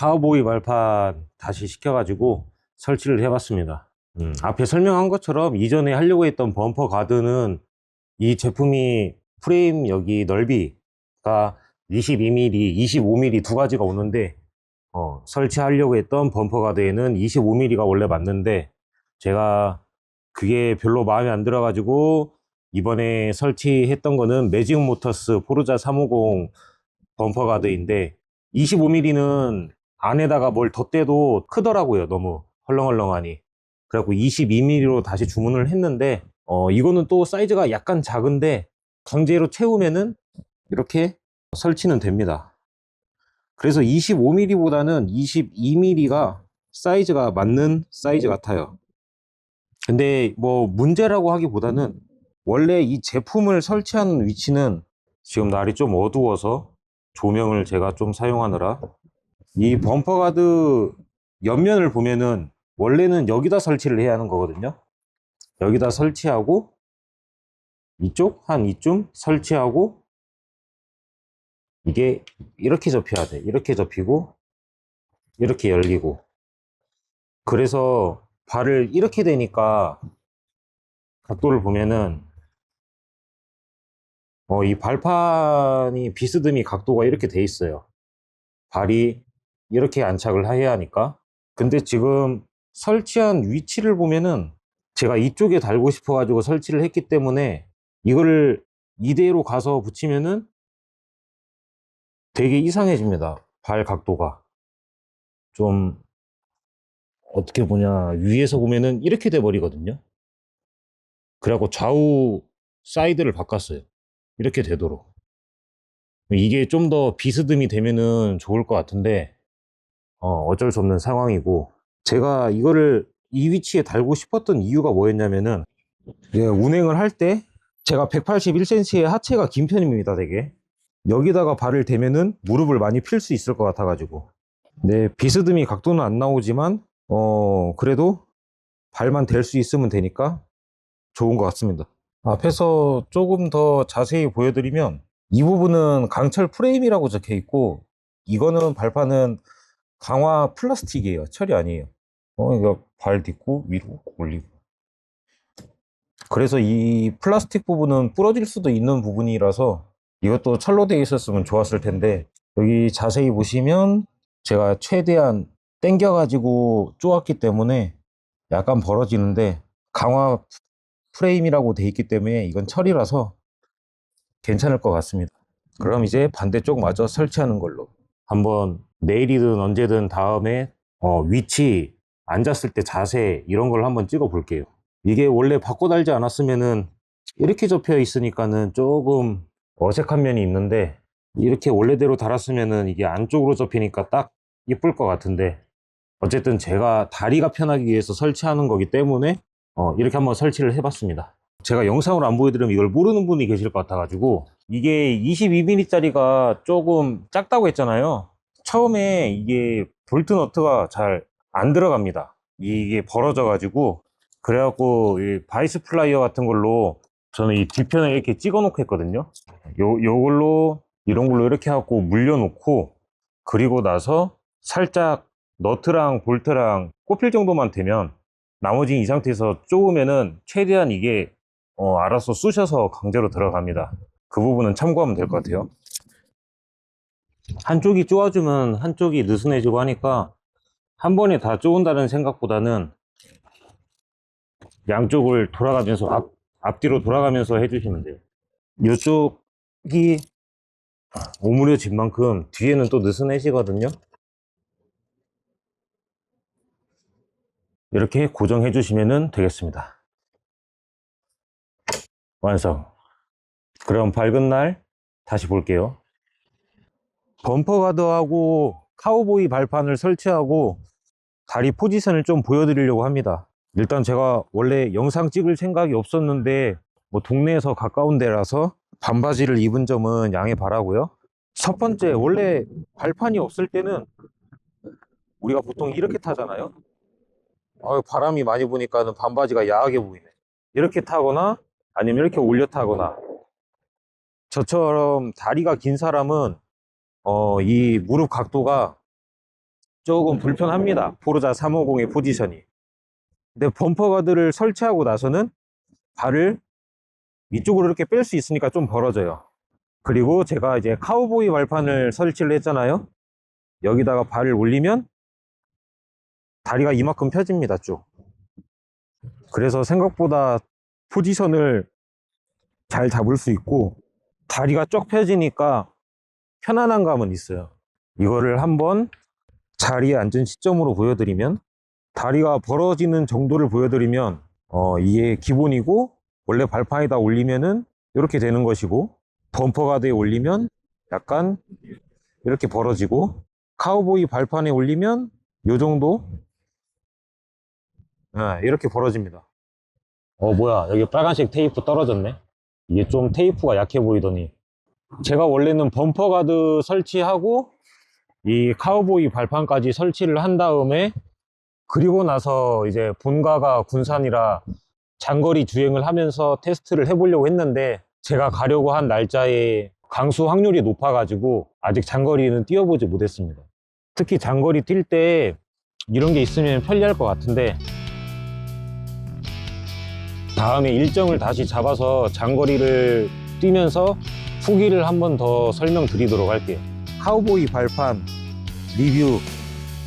카우보이 발판 다시 시켜가지고 설치를 해봤습니다. 음, 앞에 설명한 것처럼 이전에 하려고 했던 범퍼 가드는 이 제품이 프레임 여기 넓이가 22mm, 25mm 두 가지가 오는데 어, 설치하려고 했던 범퍼 가드에는 25mm가 원래 맞는데 제가 그게 별로 마음에 안 들어가지고 이번에 설치했던 거는 매직 모터스 포르자 350 범퍼 가드인데 25mm는 안에다가 뭘 덧대도 크더라고요 너무 헐렁헐렁하니. 그래갖고 22mm로 다시 주문을 했는데 어 이거는 또 사이즈가 약간 작은데 강제로 채우면은 이렇게 설치는 됩니다. 그래서 25mm보다는 22mm가 사이즈가 맞는 사이즈 같아요. 근데 뭐 문제라고 하기보다는 원래 이 제품을 설치하는 위치는 지금 날이 좀 어두워서 조명을 제가 좀 사용하느라 이 범퍼 가드 옆면을 보면은 원래는 여기다 설치를 해야 하는 거거든요. 여기다 설치하고 이쪽 한 이쯤 설치하고 이게 이렇게 접혀야 돼. 이렇게 접히고 이렇게 열리고 그래서 발을 이렇게 되니까 각도를 보면은 어, 이 발판이 비스듬히 각도가 이렇게 돼 있어요. 발이 이렇게 안착을 해야 하니까. 근데 지금 설치한 위치를 보면은 제가 이쪽에 달고 싶어 가지고 설치를 했기 때문에 이거를 이대로 가서 붙이면은 되게 이상해집니다. 발 각도가. 좀 어떻게 보냐 위에서 보면은 이렇게 돼 버리거든요. 그래갖고 좌우 사이드를 바꿨어요. 이렇게 되도록. 이게 좀 더 비스듬히 되면은 좋을 것 같은데, 어, 어쩔 수 없는 상황이고, 제가 이거를 이 위치에 달고 싶었던 이유가 뭐였냐면은, 운행을 할 때, 제가 181cm의 하체가 긴 편입니다, 되게. 여기다가 발을 대면은 무릎을 많이 필 수 있을 것 같아 가지고. 네, 비스듬히 각도는 안 나오지만, 어, 그래도 발만 댈 수 있으면 되니까 좋은 것 같습니다. 앞에서 조금 더 자세히 보여드리면 이 부분은 강철 프레임이라고 적혀 있고 이거는 발판은 강화 플라스틱이에요. 철이 아니에요. 어, 이거 발 딛고 위로 올리고. 그래서 이 플라스틱 부분은 부러질 수도 있는 부분이라서 이것도 철로 되어 있었으면 좋았을 텐데 여기 자세히 보시면 제가 최대한 당겨 가지고 쪼았기 때문에 약간 벌어지는데 강화 프레임이라고 돼 있기 때문에 이건 철이라서 괜찮을 것 같습니다. 그럼 이제 반대쪽 마저 설치하는 걸로 한번 내일이든 언제든 다음에 어, 위치 앉았을 때 자세 이런 걸 한번 찍어 볼게요. 이게 원래 바꿔 달지 않았으면은 이렇게 접혀 있으니까는 조금 어색한 면이 있는데 이렇게 원래대로 달았으면은 이게 안쪽으로 접히니까 딱 이쁠 것 같은데 어쨌든 제가 다리가 편하기 위해서 설치하는 거기 때문에 어, 이렇게 한번 설치를 해봤습니다. 제가 영상으로 안 보여드리면 이걸 모르는 분이 계실 것 같아가지고 이게 22mm짜리가 조금 작다고 했잖아요. 처음에 이게 볼트 너트가 잘 안 들어갑니다. 이게 벌어져 가지고 그래갖고 이 바이스 플라이어 같은 걸로 저는 이 뒤편에 이렇게 찍어 놓고 했거든요. 요, 요걸로 이런 걸로 이렇게 하고 물려 놓고 그리고 나서 살짝 너트랑 볼트랑 꼽힐 정도만 되면 나머지 이 상태에서 쪼으면은 최대한 이게 어, 알아서 쑤셔서 강제로 들어갑니다. 그 부분은 참고하면 될 것 같아요. 한쪽이 쪼아주면 한쪽이 느슨해지고 하니까 한 번에 다 쪼은다는 생각보다는 양쪽을 돌아가면서 앞, 앞뒤로 돌아가면서 해주시면 돼요. 이쪽이 오므려진 만큼 뒤에는 또 느슨해지거든요. 이렇게 고정해 주시면 되겠습니다. 완성. 그럼 밝은 날 다시 볼게요. 범퍼 가드하고 카우보이 발판을 설치하고 다리 포지션을 좀 보여드리려고 합니다. 일단 제가 원래 영상 찍을 생각이 없었는데 뭐 동네에서 가까운 데라서 반바지를 입은 점은 양해 바라고요. 첫 번째 원래 발판이 없을 때는 우리가 보통 이렇게 타잖아요. 아유, 바람이 많이 부니까는 반바지가 야하게 보이네. 이렇게 타거나 아니면 이렇게 올려 타거나 저처럼 다리가 긴 사람은 어, 이 무릎 각도가 조금 불편합니다. 포르자 350의 포지션이. 근데 범퍼 가드를 설치하고 나서는 발을 이쪽으로 이렇게 뺄 수 있으니까 좀 벌어져요. 그리고 제가 이제 카우보이 발판을 설치를 했잖아요. 여기다가 발을 올리면 다리가 이만큼 펴집니다, 쭉. 그래서 생각보다 포지션을 잘 잡을 수 있고 다리가 쫙 펴지니까 편안한 감은 있어요. 이거를 한번 자리에 앉은 시점으로 보여드리면 다리가 벌어지는 정도를 보여드리면 어, 이게 기본이고 원래 발판에다 올리면은 이렇게 되는 것이고 범퍼 가드에 올리면 약간 이렇게 벌어지고 카우보이 발판에 올리면 요 정도 아, 이렇게 벌어집니다. 어 뭐야 여기 빨간색 테이프 떨어졌네. 이게 좀 테이프가 약해 보이더니 제가 원래는 범퍼 가드 설치하고 이 카우보이 발판까지 설치를 한 다음에 그리고 나서 이제 본가가 군산이라 장거리 주행을 하면서 테스트를 해보려고 했는데 제가 가려고 한 날짜에 강수 확률이 높아가지고 아직 장거리는 뛰어보지 못했습니다. 특히 장거리 뛸 때 이런 게 있으면 편리할 것 같은데 다음에 일정을 다시 잡아서 장거리를 뛰면서 후기를 한 번 더 설명드리도록 할게요. 카우보이 발판 리뷰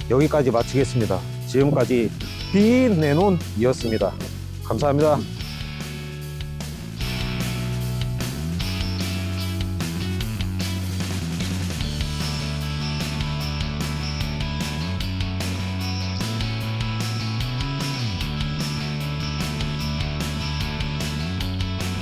여기까지 마치겠습니다. 지금까지 빈 내논이었습니다. 감사합니다.